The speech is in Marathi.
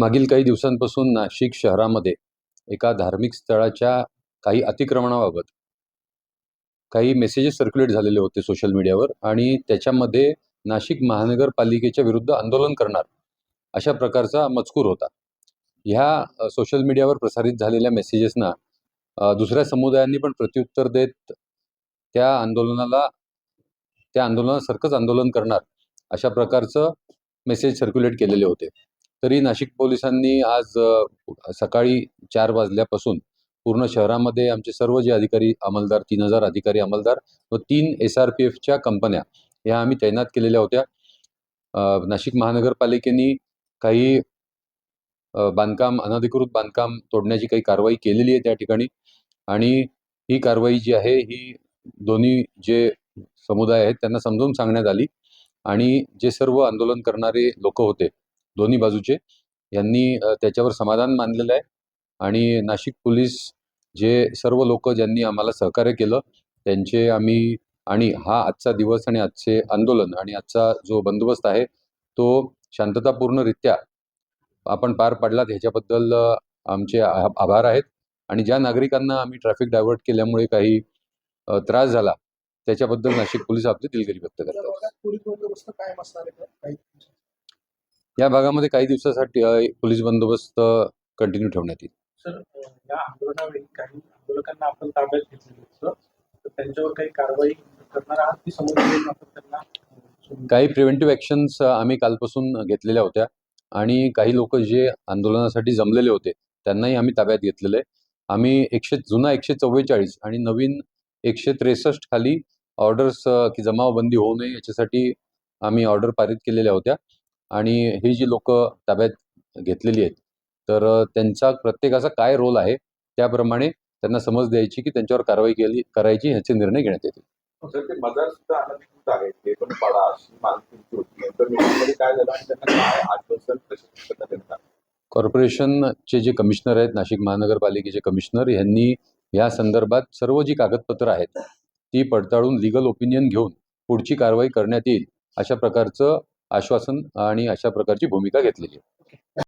मागील काही दिवसांपासून नाशिक शहरामध्ये एका धार्मिक स्थळाच्या काही अतिक्रमणाबाबत काही मेसेजेस सर्क्युलेट झालेले होते सोशल मीडियावर आणि त्याच्यामध्ये नाशिक महानगरपालिकेच्या विरुद्ध आंदोलन करणार अशा प्रकारचा मजकूर होता. ह्या सोशल मीडियावर प्रसारित झालेल्या मेसेजेसना दुसऱ्या समुदायांनी पण प्रत्युत्तर देत त्या आंदोलनाला त्या आंदोलनासारखंच आंदोलन करणार अशा प्रकारचं मेसेज सर्क्युलेट केलेले होते. तरी नाशिक पोलिसांनी आज सकाळी चार वाजल्यापासून पूर्ण शहरामध्ये आमचे सर्व जे अधिकारी अंमलदार तीन हजार अधिकारी अंमलदार व तीन एस आर पी एफच्या कंपन्या ह्या आम्ही तैनात केलेल्या होत्या. नाशिक महानगरपालिकेने काही बांधकाम अनधिकृत बांधकाम तोडण्याची काही कारवाई केलेली आहे त्या ठिकाणी आणि ही कारवाई जी आहे ही दोन्ही जे समुदाय आहेत त्यांना समजून सांगण्यात आली आणि जे सर्व आंदोलन करणारे लोक होते दोन्ही बाजूचे. यांनी त्याच्यावर समाधान मानलेलं आहे. आणि नाशिक पोलीस जे सर्व लोक ज्यांनी आम्हाला सहकार्य केलं त्यांचे आम्ही आणि हा आजचा दिवस आणि आजचे आंदोलन आणि आजचा जो बंदोबस्त आहे तो शांततापूर्णरित्या आपण पार पाडलात. ह्याच्याबद्दल आमचे आभार आहेत. आणि ज्या नागरिकांना आम्ही ट्रॅफिक डायव्हर्ट केल्यामुळे काही त्रास झाला त्याच्याबद्दल नाशिक पोलीस आपली दिलगिरी व्यक्त करतात भागात पोलीस बंदोबस्त कायम असणार आहे का? काही या भागामध्ये काही दिवसासाठी पोलीस बंदोबस्त कंटिन्यू ठेवण्यात येईल. सर अ, या आंदोलनावेळी काही आंदोलकांना आपण ताब्यात घेतलेलं होतं तर त्यांच्यावर काही कारवाई करणार आहात की समोर येऊन आपण त्यांना अ, सोडून- काही प्रिव्हेंटिव्ह ॲक्शन्स आम्ही कालपासून घेतलेल्या होत्या आणि काही लोक जे आंदोलनासाठी जमलेले होते त्यांनाही आम्ही ताब्यात घेतलेलं आहे. आम्ही एकशे जुना एकशे चव्वेचाळीस आणि नवीन एकशे त्रेसष्ट खाली ऑर्डर्स की जमावबंदी होऊ नये याच्यासाठी आम्ही ऑर्डर पारित केलेल्या होत्या. आणि ही जी लोक ताब्यात घेतलेली आहेत तर त्यांचा प्रत्येकाचा काय रोल आहे त्याप्रमाणे त्यांना समज द्यायची की त्यांच्यावर कारवाई केली करायची ह्याचे निर्णय घेण्यात येतील. कॉर्पोरेशनचे जे कमिशनर आहेत नाशिक महानगरपालिकेचे कमिशनर यांनी या संदर्भात सर्व जी कागदपत्रं आहेत ती पडताळून लिगल ओपिनियन घेऊन पुढची कारवाई करण्यात येईल अशा प्रकारचं आश्वासन आणि अशा प्रकारची भूमिका घेतलेली आहे.